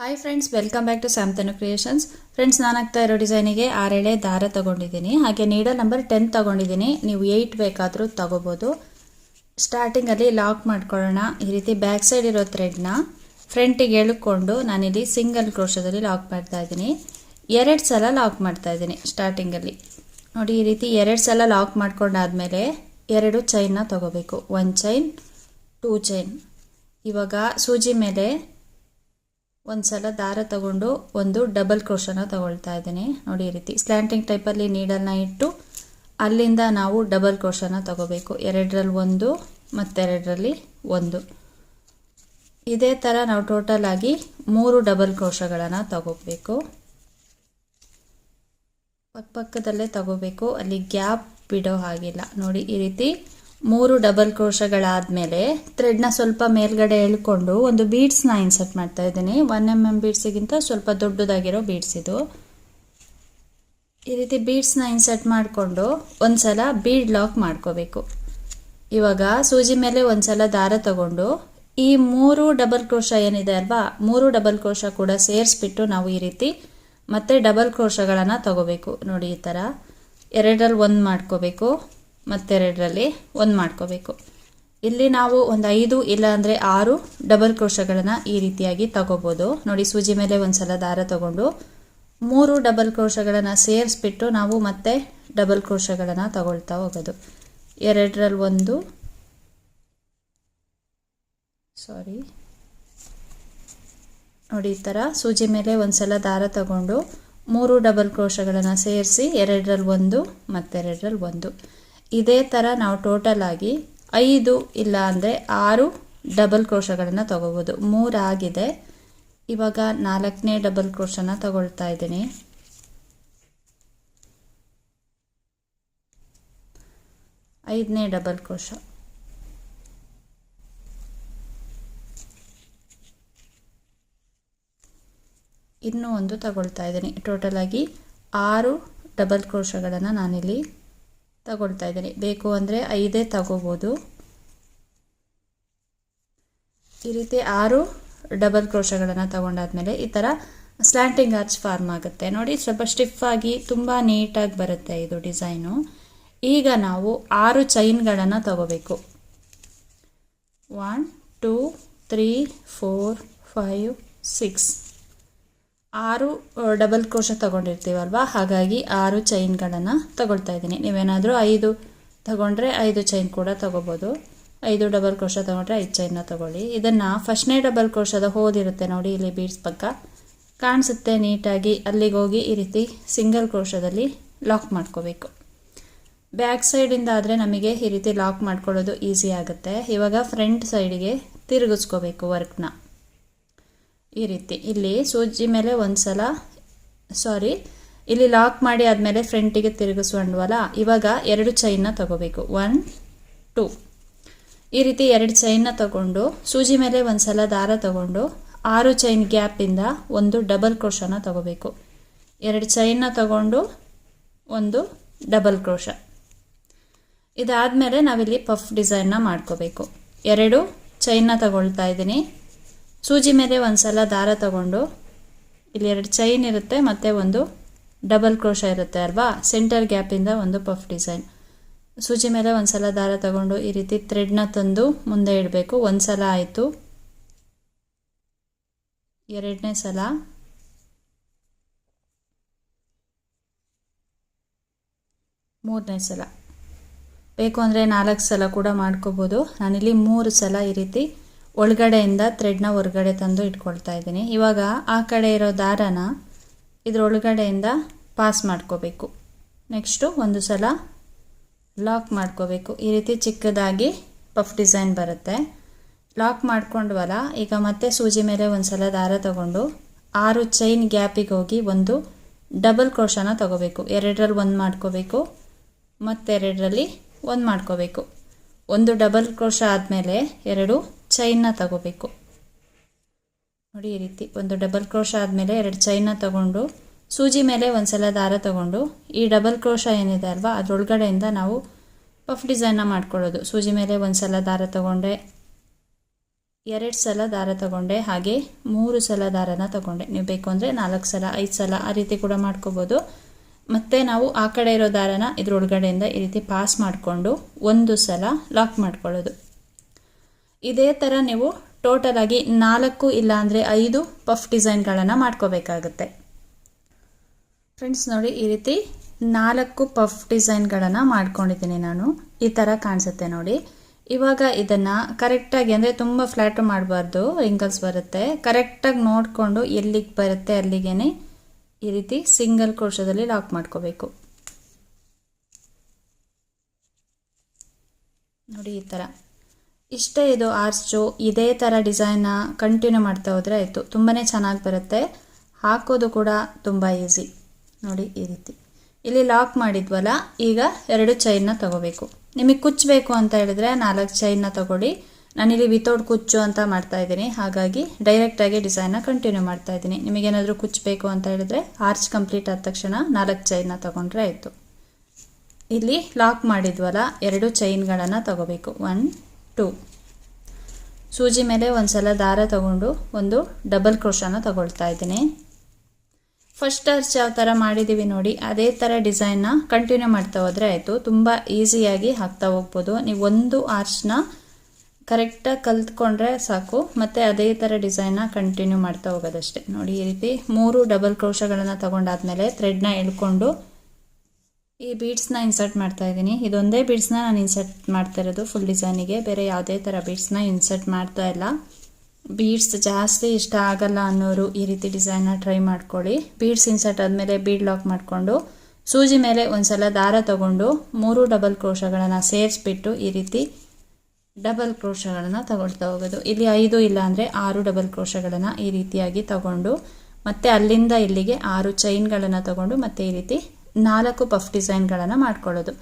Hi friends welcome back to Samtanu creations friends ನಾನು ಆಗ್ತಾ ಇರೋ ಡಿಸೈನಿಗೆ ಆರೇಳೆ ದಾರ ತಗೊಂಡಿದ್ದೀನಿ. ಹಾಗೆ ನೀಡಲ್ ನಂಬರ್ ಟೆನ್ ತಗೊಂಡಿದ್ದೀನಿ. ನೀವು ಏಯ್ಟ್ ಬೇಕಾದರೂ ತೊಗೋಬೋದು. ಸ್ಟಾರ್ಟಿಂಗಲ್ಲಿ ಲಾಕ್ ಮಾಡ್ಕೊಳ್ಳೋಣ. ಈ ರೀತಿ ಬ್ಯಾಕ್ ಸೈಡ್ ಇರೋ ಥ್ರೆಡ್ನ ಫ್ರಂಟಿಗೆ ಎಳ್ಕೊಂಡು ನಾನಿಲ್ಲಿ ಸಿಂಗಲ್ ಕ್ರೋಶದಲ್ಲಿ ಲಾಕ್ ಮಾಡ್ತಾ ಇದ್ದೀನಿ. ಎರಡು ಸಲ ಲಾಕ್ ಮಾಡ್ತಾ ಇದ್ದೀನಿ ಸ್ಟಾರ್ಟಿಂಗಲ್ಲಿ ನೋಡಿ, ಈ ರೀತಿ ಎರಡು ಸಲ ಲಾಕ್ ಮಾಡ್ಕೊಂಡಾದಮೇಲೆ ಎರಡು ಚೈನ್ನ ತಗೋಬೇಕು. ಒನ್ ಚೈನ್ ಟೂ ಚೈನ್ ಇವಾಗ ಸೂಜಿ ಮೇಲೆ ಒಂದು ಸಲ ದಾರ ತಗೊಂಡು ಒಂದು ಡಬಲ್ ಕ್ರೋಶನ ತಗೊಳ್ತಾ ಇದ್ದೀನಿ. ನೋಡಿ ಈ ರೀತಿ. ಸ್ಲ್ಯಾಂಟಿಂಗ್ ಟೈಪಲ್ಲಿ ನೀಡಲ್ನ ಇಟ್ಟು ಅಲ್ಲಿಂದ ನಾವು ಡಬಲ್ ಕ್ರೋಶನ ತಗೋಬೇಕು. ಎರಡರಲ್ಲಿ ಒಂದು, ಮತ್ತೆರಡರಲ್ಲಿ ಒಂದು. ಇದೇ ಥರ ನಾವು ಟೋಟಲ್ ಆಗಿ ಮೂರು ಡಬಲ್ ಕ್ರೋಶಗಳನ್ನು ತಗೋಬೇಕು. ಪಕ್ಕದಲ್ಲೇ ತಗೋಬೇಕು. ಅಲ್ಲಿ ಗ್ಯಾಪ್ ಬಿಡೋ ಹಾಗಿಲ್ಲ. ನೋಡಿ ಈ ರೀತಿ ಮೂರು ಡಬಲ್ ಕ್ರೋಶಗಳಾದಮೇಲೆ ಥ್ರೆಡ್ನ ಸ್ವಲ್ಪ ಮೇಲ್ಗಡೆ ಎಳ್ಕೊಂಡು ಒಂದು ಬೀಡ್ಸ್ನ ಇನ್ಸರ್ಟ್ ಮಾಡ್ತಾ ಇದ್ದೀನಿ. ಒನ್ ಎಂ ಎಂ ಬೀಡ್ಸಿಗಿಂತ ಸ್ವಲ್ಪ ದೊಡ್ಡದಾಗಿರೋ ಬೀಡ್ಸ್ ಇದು. ಈ ರೀತಿ ಬೀಡ್ಸ್ನ ಇನ್ಸರ್ಟ್ ಮಾಡಿಕೊಂಡು ಒಂದ್ಸಲ ಬೀಡ್ ಲಾಕ್ ಮಾಡ್ಕೋಬೇಕು. ಇವಾಗ ಸೂಜಿ ಮೇಲೆ ಒಂದ್ಸಲ ದಾರ ತಗೊಂಡು ಈ ಮೂರು ಡಬಲ್ ಕ್ರೋಶ ಏನಿದೆ ಅಲ್ವಾ, ಮೂರು ಡಬಲ್ ಕ್ರೋಶ ಕೂಡ ಸೇರಿಸ್ಬಿಟ್ಟು ನಾವು ಈ ರೀತಿ ಮತ್ತೆ ಡಬಲ್ ಕ್ರೋಶಗಳನ್ನು ತಗೋಬೇಕು. ನೋಡಿ ಈ ಥರ ಎರಡರಲ್ಲಿ ಒಂದು ಮಾಡ್ಕೋಬೇಕು. ಮತ್ತೆರಡರಲ್ಲಿ ಒಂದು ಮಾಡ್ಕೋಬೇಕು. ಇಲ್ಲಿ ನಾವು ಒಂದು ಐದು ಇಲ್ಲ ಅಂದರೆ ಆರು ಡಬಲ್ ಕ್ರೋಶಗಳನ್ನು ಈ ರೀತಿಯಾಗಿ ತಗೋಬೋದು. ನೋಡಿ ಸೂಜಿ ಮೇಲೆ ಒಂದು ಸಲ ದಾರ ತಗೊಂಡು ಮೂರು ಡಬಲ್ ಕ್ರೋಶಗಳನ್ನು ಸೇರಿಸ್ಬಿಟ್ಟು ನಾವು ಮತ್ತೆ ಡಬಲ್ ಕ್ರೋಶಗಳನ್ನು ತಗೊಳ್ತಾ ಹೋಗೋದು. ಎರಡರಲ್ಲಿ ಒಂದು ಸಾರಿ ನೋಡಿ ಈ ಥರ ಸೂಜಿ ಮೇಲೆ ಒಂದು ಸಲ ದಾರ ತಗೊಂಡು ಮೂರು ಡಬಲ್ ಕ್ರೋಶಗಳನ್ನು ಸೇರಿಸಿ ಎರಡರಲ್ಲಿ ಒಂದು ಮತ್ತೆರಡರಲ್ಲಿ ಒಂದು. ಇದೇ ಥರ ನಾವು ಟೋಟಲ್ ಆಗಿ ಐದು ಇಲ್ಲ ಅಂದರೆ ಆರು ಡಬಲ್ ಕ್ರೋಶಗಳನ್ನು ತಗೋಬೋದು. ಮೂರಾಗಿದೆ ಇವಾಗ ನಾಲ್ಕನೇ ಡಬಲ್ ಕ್ರೋಶನ ತಗೊಳ್ತಾ ಇದ್ದೀನಿ. ಐದನೇ ಡಬಲ್ ಕ್ರೋಶ. ಇನ್ನೂ ಒಂದು ತಗೊಳ್ತಾ ಇದ್ದೀನಿ. ಟೋಟಲ್ ಆಗಿ ಆರು ಡಬಲ್ ಕ್ರೋಶಗಳನ್ನು ನಾನಿಲ್ಲಿ ತಗೊಳ್ತಾ ಇದ್ದೀನಿ. ಬೇಕು ಅಂದರೆ ಐದೇ ತಗೋಬೋದು. ಈ ರೀತಿ ಆರು ಡಬಲ್ ಕ್ರೋಶಗಳನ್ನು ತಗೊಂಡಾದ್ಮೇಲೆ ಈ ಥರ ಸ್ಲ್ಯಾಂಟಿಂಗ್ ಆರ್ಚ್ ಫಾರ್ಮ್ ಆಗುತ್ತೆ. ನೋಡಿ, ಸ್ವಲ್ಪ ಸ್ಟಿಫ್ ಆಗಿ ತುಂಬ ನೀಟಾಗಿ ಬರುತ್ತೆ ಇದು ಡಿಸೈನು. ಈಗ ನಾವು ಆರು ಚೈನ್ಗಳನ್ನು ತಗೋಬೇಕು. One, two, three, four, five, six. ಆರು ಡಬಲ್ ಕ್ರೋಶ ತಗೊಂಡಿರ್ತೀವಲ್ವ? ಹಾಗಾಗಿ ಆರು ಚೈನ್ಗಳನ್ನು ತಗೊಳ್ತಾ ಇದ್ದೀನಿ. ನೀವೇನಾದರೂ ಐದು ತಗೊಂಡ್ರೆ ಐದು ಚೈನ್ ಕೂಡ ತಗೋಬೋದು. ಐದು ಡಬಲ್ ಕ್ರೋಶ ತಗೊಂಡ್ರೆ ಐದು ಚೈನ್ನ ತಗೊಳ್ಳಿ. ಇದನ್ನು ಫಸ್ಟ್ನೇ ಡಬಲ್ ಕ್ರೋಶದ ಹೋದಿರುತ್ತೆ ನೋಡಿ ಇಲ್ಲಿ ಬೀಡ್ಸ್ ಪಕ್ಕ. ಕಾಣಿಸುತ್ತೆ ನೀಟಾಗಿ. ಅಲ್ಲಿಗೆ ಹೋಗಿ ಈ ರೀತಿ ಸಿಂಗಲ್ ಕ್ರೋಶದಲ್ಲಿ ಲಾಕ್ ಮಾಡ್ಕೋಬೇಕು. ಬ್ಯಾಕ್ ಸೈಡಿಂದ ಆದರೆ ನಮಗೆ ಈ ರೀತಿ ಲಾಕ್ ಮಾಡ್ಕೊಳ್ಳೋದು ಈಸಿ ಆಗುತ್ತೆ. ಇವಾಗ ಫ್ರಂಟ್ ಸೈಡಿಗೆ ತಿರುಗಿಸ್ಕೋಬೇಕು ವರ್ಕ್ನ. ಈ ರೀತಿ. ಇಲ್ಲಿ ಸೂಜಿ ಮೇಲೆ ಒಂದು ಸಲ ಸಾರಿ ಇಲ್ಲಿ ಲಾಕ್ ಮಾಡಿ ಆದಮೇಲೆ ಫ್ರಂಟಿಗೆ ತಿರುಗಿಸ್ಕೊಂಡ್ವಲ್ಲ ಇವಾಗ ಎರಡು ಚೈನ್ನ ತಗೋಬೇಕು. ಒನ್ ಟೂ ಈ ರೀತಿ ಎರಡು ಚೈನ್ನ ತಗೊಂಡು, ಸೂಜಿ ಮೇಲೆ ಒಂದು ಸಲ ದಾರ ತಗೊಂಡು, ಆರು ಚೈನ್ ಗ್ಯಾಪಿಂದ ಒಂದು ಡಬಲ್ ಕ್ರೋಶನ ತಗೋಬೇಕು. ಎರಡು ಚೈನ್ನ ತಗೊಂಡು ಒಂದು ಡಬಲ್ ಕ್ರೋಶ ಇದಾದಮೇಲೆ ನಾವಿಲ್ಲಿ ಪಫ್ ಡಿಸೈನ್ನ ಮಾಡ್ಕೋಬೇಕು. ಎರಡು ಚೈನ್ನ ತಗೊಳ್ತಾ ಇದ್ದೀನಿ. ಸೂಜಿ ಮೇಲೆ ಒಂದು ಸಲ ದಾರ ತಗೊಂಡು, ಇಲ್ಲಿ ಎರಡು ಚೈನ್ ಇರುತ್ತೆ, ಮತ್ತು ಒಂದು ಡಬಲ್ ಕ್ರೋಶ ಇರುತ್ತೆ ಅಲ್ವಾ? ಸೆಂಟರ್ ಗ್ಯಾಪಿಂದ ಒಂದು ಪಫ್ ಡಿಸೈನ್ ಸೂಜಿ ಮೇಲೆ ಒಂದು ಸಲ ದಾರ ತಗೊಂಡು ಈ ರೀತಿ ಥ್ರೆಡ್ನ ತಂದು ಮುಂದೆ ಇಡಬೇಕು. ಒಂದು ಸಲ ಆಯಿತು. ಎರಡನೇ ಸಲ ಮೂರನೇ ಸಲ. ಬೇಕು ಅಂದರೆ ನಾಲ್ಕು ಸಲ ಕೂಡ ಮಾಡ್ಕೋಬೋದು. ನಾನಿಲ್ಲಿ ಮೂರು ಸಲ ಈ ರೀತಿ ಒಳಗಡೆಯಿಂದ ಥ್ರೆಡ್ನ ಹೊರಗಡೆ ತಂದು ಇಟ್ಕೊಳ್ತಾ ಇದ್ದೀನಿ. ಇವಾಗ ಆ ಕಡೆ ಇರೋ ದಾರನ ಇದ್ರೊಳಗಡೆಯಿಂದ ಪಾಸ್ ಮಾಡ್ಕೋಬೇಕು. ನೆಕ್ಸ್ಟು ಒಂದು ಸಲ ಲಾಕ್ ಮಾಡ್ಕೋಬೇಕು. ಈ ರೀತಿ ಚಿಕ್ಕದಾಗಿ ಪಫ್ ಡಿಸೈನ್ ಬರುತ್ತೆ. ಲಾಕ್ ಮಾಡ್ಕೊಂಡ್ವಲ್ಲ, ಈಗ ಮತ್ತೆ ಸೂಜಿ ಮೇಲೆ ಒಂದು ಸಲ ದಾರ ತಗೊಂಡು ಆರು ಚೈನ್ ಗ್ಯಾಪಿಗೆ ಹೋಗಿ ಒಂದು ಡಬಲ್ ಕ್ರೋಶನ ತಗೋಬೇಕು. ಎರಡರಲ್ಲಿ ಒಂದು ಮಾಡ್ಕೋಬೇಕು, ಮತ್ತೆರಡರಲ್ಲಿ ಒಂದು ಮಾಡ್ಕೋಬೇಕು. ಒಂದು ಡಬಲ್ ಕ್ರೋಶ ಆದಮೇಲೆ ಎರಡು ಚೈನ್ನ ತಗೋಬೇಕು. ನೋಡಿ ಈ ರೀತಿ ಒಂದು ಡಬಲ್ ಕ್ರೋಶ ಆದಮೇಲೆ ಎರಡು ಚೈನ್ನ ತಗೊಂಡು, ಸೂಜಿ ಮೇಲೆ ಒಂದು ಸಲ ದಾರ ತಗೊಂಡು, ಈ ಡಬಲ್ ಕ್ರೋಶ ಏನಿದೆ ಅಲ್ವಾ, ಅದರೊಳಗಡೆಯಿಂದ ನಾವು ಪಫ್ ಡಿಸೈನ್ನ ಮಾಡ್ಕೊಳ್ಳೋದು. ಸೂಜಿ ಮೇಲೆ ಒಂದು ಸಲ ದಾರ ತಗೊಂಡೆ, ಎರಡು ಸಲ ದಾರ ತಗೊಂಡೆ, ಹಾಗೆ ಮೂರು ಸಲ ದಾರನ ತಗೊಂಡೆ. ನೀವು ಬೇಕು ಅಂದರೆ ನಾಲ್ಕು ಸಲ, ಐದು ಸಲ ಆ ರೀತಿ ಕೂಡ ಮಾಡ್ಕೋಬೋದು. ಮತ್ತು ನಾವು ಆ ಕಡೆ ಇರೋ ದಾರನ ಇದ್ರೊಳಗಡೆಯಿಂದ ಈ ರೀತಿ ಪಾಸ್ ಮಾಡಿಕೊಂಡು ಒಂದು ಸಲ ಲಾಕ್ ಮಾಡ್ಕೊಳ್ಳೋದು. ಇದೇ ಥರ ನೀವು ಟೋಟಲ್ ಆಗಿ ನಾಲ್ಕು ಇಲ್ಲಾಂದರೆ ಐದು ಪಫ್ ಡಿಸೈನ್ಗಳನ್ನು ಮಾಡ್ಕೋಬೇಕಾಗುತ್ತೆ. ಫ್ರೆಂಡ್ಸ್ ನೋಡಿ, ಈ ರೀತಿ ನಾಲ್ಕು ಪಫ್ ಡಿಸೈನ್ಗಳನ್ನು ಮಾಡ್ಕೊಂಡಿದ್ದೀನಿ ನಾನು. ಈ ಥರ ಕಾಣಿಸುತ್ತೆ ನೋಡಿ. ಇವಾಗ ಇದನ್ನು ಕರೆಕ್ಟಾಗಿ ಅಂದರೆ ತುಂಬ ಫ್ಲ್ಯಾಟು ಮಾಡಬಾರ್ದು ರಿಂಕಲ್ಸ್ ಬರುತ್ತೆ. ಕರೆಕ್ಟಾಗಿ ನೋಡಿಕೊಂಡು ಎಲ್ಲಿಗೆ ಬರುತ್ತೆ ಅಲ್ಲಿಗೇನೆ ಈ ರೀತಿ ಸಿಂಗಲ್ ಕೋಶದಲ್ಲಿ ಲಾಕ್ ಮಾಡ್ಕೋಬೇಕು. ನೋಡಿ ಈ ಥರ ಇಷ್ಟೇ ಇದು ಆರ್ಚು ಇದೇ ಥರ ಡಿಸೈನ್ನ ಕಂಟಿನ್ಯೂ ಮಾಡ್ತಾ ಹೋದರೆ ಆಯಿತು. ತುಂಬಾ ಚೆನ್ನಾಗಿ ಬರುತ್ತೆ. ಹಾಕೋದು ಕೂಡ ತುಂಬ ಈಸಿ ನೋಡಿ ಈ ರೀತಿ. ಇಲ್ಲಿ ಲಾಕ್ ಮಾಡಿದ್ವಲ್ಲ, ಈಗ ಎರಡು ಚೈನ್ನ ತಗೋಬೇಕು. ನಿಮಗೆ ಕುಚ್ಚಬೇಕು ಅಂತ ಹೇಳಿದ್ರೆ ನಾಲ್ಕು ಚೈನ್ನ ತಗೊಳ್ಳಿ. ನಾನಿಲ್ಲಿ ವಿತೌಟ್ ಕುಚ್ಚು ಅಂತ ಮಾಡ್ತಾ ಇದ್ದೀನಿ. ಹಾಗಾಗಿ ಡೈರೆಕ್ಟಾಗಿ ಡಿಸೈನ್ನ ಕಂಟಿನ್ಯೂ ಮಾಡ್ತಾ ಇದ್ದೀನಿ. ನಿಮಗೇನಾದರೂ ಕುಚ್ಚಬೇಕು ಅಂತ ಹೇಳಿದ್ರೆ ಆರ್ಚ್ ಕಂಪ್ಲೀಟ್ ಆದ ತಕ್ಷಣ ನಾಲ್ಕು ಚೈನ್ನ ತಗೊಂಡ್ರೆ ಆಯಿತು. ಇಲ್ಲಿ ಲಾಕ್ ಮಾಡಿದ್ವಲ್ಲ, ಎರಡು ಚೈನ್ಗಳನ್ನು ತಗೋಬೇಕು. ಒನ್ ಟೂ ಸೂಜಿ ಮೇಲೆ ಒಂದು ಸಲ ದಾರ ತಗೊಂಡು ಒಂದು ಡಬಲ್ ಕ್ರೋಶನ ತಗೊಳ್ತಾ ಇದ್ದೀನಿ. ಫಸ್ಟ್ ಅರ್ಚ್ ಯಾವ ಥರ ಮಾಡಿದ್ದೀವಿ ನೋಡಿ, ಅದೇ ಥರ ಡಿಸೈನ್ನ ಕಂಟಿನ್ಯೂ ಮಾಡ್ತಾ ಹೋದರೆ ಆಯಿತು. ತುಂಬ ಈಸಿಯಾಗಿ ಹಾಕ್ತಾ ಹೋಗ್ಬೋದು. ನೀವು ಒಂದು ಆರ್ಚ್ನ ಕರೆಕ್ಟಾಗಿ ಕಲ್ತ್ಕೊಂಡ್ರೆ ಸಾಕು, ಮತ್ತು ಅದೇ ಥರ ಡಿಸೈನ್ನ ಕಂಟಿನ್ಯೂ ಮಾಡ್ತಾ ಹೋಗೋದಷ್ಟೇ. ನೋಡಿ, ಈ ರೀತಿ ಮೂರು ಡಬಲ್ ಕ್ರೋಶಗಳನ್ನು ತಗೊಂಡಾದ್ಮೇಲೆ ಥ್ರೆಡ್ನ ಎಳ್ಕೊಂಡು ಈ ಬೀಡ್ಸ್ನ ಇನ್ಸರ್ಟ್ ಮಾಡ್ತಾ ಇದ್ದೀನಿ. ಇದೊಂದೇ ಬೀಡ್ಸ್ನ ನಾನು ಇನ್ಸರ್ಟ್ ಮಾಡ್ತಾ ಇರೋದು ಫುಲ್ ಡಿಸೈನಿಗೆ ಬೇರೆ ಯಾವುದೇ ಥರ ಬೀಡ್ಸ್ನ ಇನ್ಸರ್ಟ್ ಮಾಡ್ತಾ ಇಲ್ಲ. ಬೀಡ್ಸ್ ಜಾಸ್ತಿ ಇಷ್ಟ ಆಗಲ್ಲ ಅನ್ನೋರು ಈ ರೀತಿ ಡಿಸೈನ್ನ ಟ್ರೈ ಮಾಡ್ಕೊಳ್ಳಿ. ಬೀಡ್ಸ್ ಇನ್ಸರ್ಟ್ ಆದಮೇಲೆ ಬೀಡ್ ಲಾಕ್ ಮಾಡಿಕೊಂಡು, ಸೂಜಿ ಮೇಲೆ ಒಂದ್ಸಲ ದಾರ ತಗೊಂಡು ಮೂರು ಡಬಲ್ ಕ್ರೋಶಗಳನ್ನು ಸೇರಿಸ್ಬಿಟ್ಟು ಈ ರೀತಿ ಡಬಲ್ ಕ್ರೋಶಗಳನ್ನು ತಗೊಳ್ತಾ ಹೋಗೋದು. ಇಲ್ಲಿ ಐದು ಇಲ್ಲ ಅಂದರೆ ಆರು ಡಬಲ್ ಕ್ರೋಶಗಳನ್ನು ಈ ರೀತಿಯಾಗಿ ತಗೊಂಡು, ಮತ್ತೆ ಅಲ್ಲಿಂದ ಇಲ್ಲಿಗೆ ಆರು ಚೈನ್ಗಳನ್ನು ತಗೊಂಡು ಮತ್ತೆ ಈ ರೀತಿ ನಾಲ್ಕು ಪಫ್ ಡಿಸೈನ್ಗಳನ್ನು ಮಾಡ್ಕೊಳ್ಳೋದು.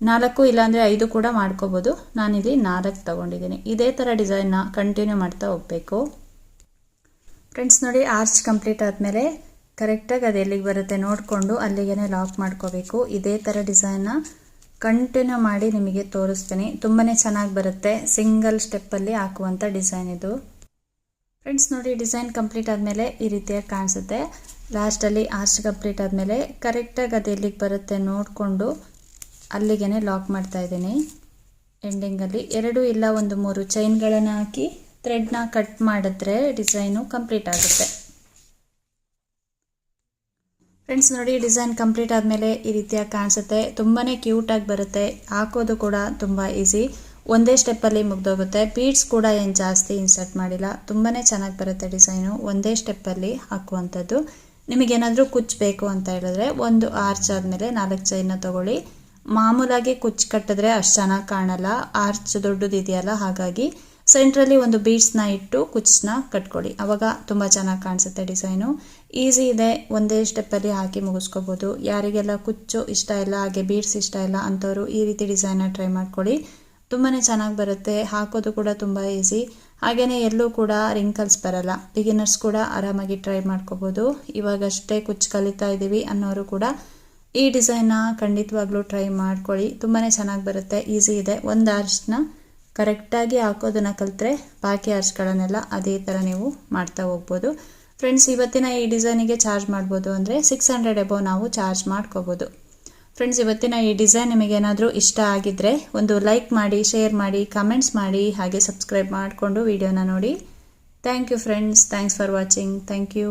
ನಾಲ್ಕು ಇಲ್ಲಾಂದರೆ ಐದು ಕೂಡ ಮಾಡ್ಕೋಬೋದು. ನಾನಿಲ್ಲಿ ನಾಲ್ಕು ತಗೊಂಡಿದ್ದೀನಿ. ಇದೇ ಥರ ಡಿಸೈನ್ನ ಕಂಟಿನ್ಯೂ ಮಾಡ್ತಾ ಹೋಗಬೇಕು. ಫ್ರೆಂಡ್ಸ್ ನೋಡಿ ಆರ್ಚ್ ಕಂಪ್ಲೀಟ್ ಆದಮೇಲೆ ಕರೆಕ್ಟಾಗಿ ಅದು ಎಲ್ಲಿಗೆ ಬರುತ್ತೆ ನೋಡಿಕೊಂಡು ಅಲ್ಲಿಗೆ ಲಾಕ್ ಮಾಡ್ಕೋಬೇಕು. ಇದೇ ಥರ ಡಿಸೈನ್ನ ಕಂಟಿನ್ಯೂ ಮಾಡಿ ನಿಮಗೆ ತೋರಿಸ್ತೀನಿ. ತುಂಬಾ ಚೆನ್ನಾಗಿ ಬರುತ್ತೆ. ಸಿಂಗಲ್ ಸ್ಟೆಪ್ಪಲ್ಲಿ ಹಾಕುವಂಥ ಡಿಸೈನ್ ಇದು. ಫ್ರೆಂಡ್ಸ್ ನೋಡಿ ಡಿಸೈನ್ ಕಂಪ್ಲೀಟ್ ಆದಮೇಲೆ ಈ ರೀತಿಯಾಗಿ ಕಾಣಿಸುತ್ತೆ. ಲಾಸ್ಟಲ್ಲಿ ಆಸ್ಟ್ ಕಂಪ್ಲೀಟ್ ಆದಮೇಲೆ ಕರೆಕ್ಟಾಗಿ ಅದು ಎಲ್ಲಿಗೆ ಬರುತ್ತೆ ನೋಡಿಕೊಂಡು ಅಲ್ಲಿಗೆ ಲಾಕ್ ಮಾಡ್ತಾ ಇದ್ದೀನಿ. ಎಂಡಿಂಗಲ್ಲಿ ಎರಡು ಇಲ್ಲ ಒಂದು ಮೂರು ಚೈನ್ಗಳನ್ನು ಹಾಕಿ ಥ್ರೆಡ್ನ ಕಟ್ ಮಾಡಿದ್ರೆ ಡಿಸೈನು ಕಂಪ್ಲೀಟ್ ಆಗುತ್ತೆ. ಫ್ರೆಂಡ್ಸ್ ನೋಡಿ ಡಿಸೈನ್ ಕಂಪ್ಲೀಟ್ ಆದಮೇಲೆ ಈ ರೀತಿಯಾಗಿ ಕಾಣಿಸುತ್ತೆ. ತುಂಬಾ ಕ್ಯೂಟಾಗಿ ಬರುತ್ತೆ. ಹಾಕೋದು ಕೂಡ ತುಂಬ ಈಸಿ ಒಂದೇ ಸ್ಟೆಪ್ಪಲ್ಲಿ ಮುಗ್ದೋಗುತ್ತೆ. ಬೀಡ್ಸ್ ಕೂಡ ಏನು ಜಾಸ್ತಿ ಇನ್ಸರ್ಟ್ ಮಾಡಿಲ್ಲ. ತುಂಬಾ ಚೆನ್ನಾಗಿ ಬರುತ್ತೆ ಡಿಸೈನು ಒಂದೇ ಸ್ಟೆಪ್ಪಲ್ಲಿ ಹಾಕುವಂಥದ್ದು. ನಿಮಗೇನಾದರೂ ಕುಚ್ಚಬೇಕು ಅಂತ ಹೇಳಿದ್ರೆ ಒಂದು ಆರ್ಚ್ ಆದಮೇಲೆ ನಾಲ್ಕು ಚೈನ ತೊಗೊಳ್ಳಿ. ಮಾಮೂಲಾಗಿ ಕುಚ್ಚು ಕಟ್ಟಿದ್ರೆ ಅಷ್ಟು ಚೆನ್ನಾಗಿ ಕಾಣಲ್ಲ. ಆರ್ಚ್ ದೊಡ್ಡದಿದೆಯಲ್ಲ ಹಾಗಾಗಿ ಸೆಂಟ್ರಲ್ಲಿ ಒಂದು ಬೀಡ್ಸ್ನ ಇಟ್ಟು ಕುಚ್ಚನ್ನ ಕಟ್ಕೊಳ್ಳಿ. ಅವಾಗ ತುಂಬ ಚೆನ್ನಾಗಿ ಕಾಣಿಸುತ್ತೆ ಡಿಸೈನು. ಈಸಿ ಇದೆ, ಒಂದೇ ಸ್ಟೆಪ್ಪಲ್ಲಿ ಹಾಕಿ ಮುಗಿಸ್ಕೋಬೋದು. ಯಾರಿಗೆಲ್ಲ ಕುಚ್ಚು ಇಷ್ಟ ಇಲ್ಲ, ಹಾಗೆ ಬೀಡ್ಸ್ ಇಷ್ಟ ಇಲ್ಲ ಅಂಥವ್ರು ಈ ರೀತಿ ಡಿಸೈನ್ನ ಟ್ರೈ ಮಾಡ್ಕೊಳ್ಳಿ. ತುಂಬಾ ಚೆನ್ನಾಗಿ ಬರುತ್ತೆ. ಹಾಕೋದು ಕೂಡ ತುಂಬ ಈಸಿ ಹಾಗೆಯೇ ಎಲ್ಲೂ ಕೂಡ ರಿಂಕಲ್ಸ್ ಬರಲ್ಲ. ಬಿಗಿನರ್ಸ್ ಕೂಡ ಆರಾಮಾಗಿ ಟ್ರೈ ಮಾಡ್ಕೋಬೋದು. ಇವಾಗಷ್ಟೇ ಕುಚ್ಚು ಕಲಿತಾ ಇದ್ದೀವಿ ಅನ್ನೋರು ಕೂಡ ಈ ಡಿಸೈನ್ನ ಖಂಡಿತವಾಗ್ಲೂ ಟ್ರೈ ಮಾಡ್ಕೊಳ್ಳಿ. ತುಂಬಾ ಚೆನ್ನಾಗಿ ಬರುತ್ತೆ ಈಸಿ ಇದೆ. ಒಂದು ಆರ್ಚ್ನ ಕರೆಕ್ಟಾಗಿ ಹಾಕೋದನ್ನು ಕಲಿತ್ರೆ ಬಾಕಿ ಆರ್ಚ್ಗಳನ್ನೆಲ್ಲ ಅದೇ ಥರ ನೀವು ಮಾಡ್ತಾ ಹೋಗ್ಬೋದು. ಫ್ರೆಂಡ್ಸ್ ಇವತ್ತಿನ ಈ ಡಿಸೈನಿಗೆ ಚಾರ್ಜ್ ಮಾಡ್ಬೋದು ಅಂದರೆ ಸಿಕ್ಸ್ ಹಂಡ್ರೆಡ್ ಎಬೋ ನಾವು ಚಾರ್ಜ್ ಮಾಡ್ಕೋಬೋದು. ಫ್ರೆಂಡ್ಸ್ ಇವತ್ತಿನ ಈ ಡಿಸೈನ್ ನಿಮಗೇನಾದರೂ ಇಷ್ಟ ಆಗಿದ್ರೆ ಒಂದು ಲೈಕ್ ಮಾಡಿ ಶೇರ್ ಮಾಡಿ ಕಮೆಂಟ್ಸ್ ಮಾಡಿ, ಹಾಗೆ ಸಬ್ಸ್ಕ್ರೈಬ್ ಮಾಡಿಕೊಂಡು ವಿಡಿಯೋನ ನೋಡಿ. Thank you friends thanks for watching thank you